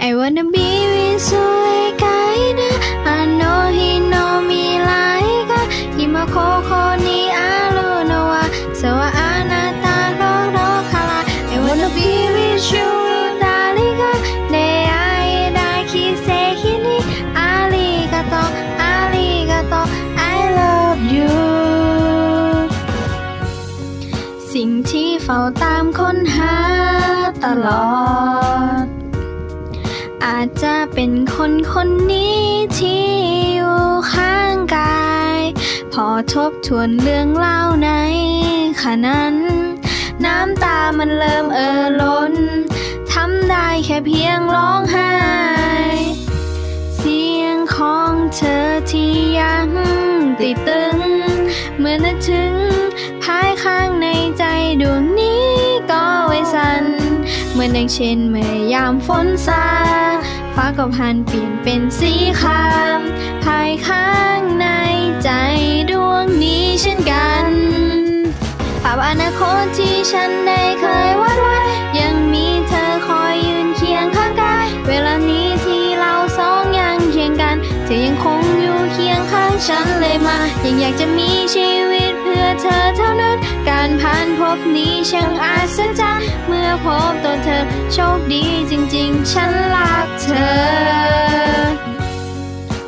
I wanna be with Suikaina I know he know me like a 今ここにあるのはそうあなたののから I wanna be with you 誰が出会えた奇跡にありがとうありがとう I love you สิ่งที่เฝ้าตามค้นหาตลอด จจะเป็นคนคนนี้ที่อยู่ข้างกาย พอทบทวนเรื่องเล่าในขณะนั้น น้ำตามันเริ่มเอ่อล้นทำได้แค่เพียงร้องไห้ เสียงของเธอที่ยังติดตึง เมื่อนึกถึงภายข้างในใจดวงนี้ก็ไว้สันเหมือนดังเช่นเมื่อยามฝนซา ฟ้าก็พันเปลี่ยนเป็นสีครามภายข้างในใจดวงนี้เช่นกันภาพอนาคตที่ฉันได้เคยวาดไว้ ยังมีเธอคอยยืนเคียงข้างกายเวลานี้ที่เราสองยังเคียงกัน เธอยังคงอยู่เคียงข้างฉันเลยมา ยังอยากจะมีชีวิตเพื่อเธอเท่านั้น การผ่านพบนี้ช่างอาศจรรย์เมื่อพบตัวเธอโชคดีจริง ๆ ฉัน รักเธอ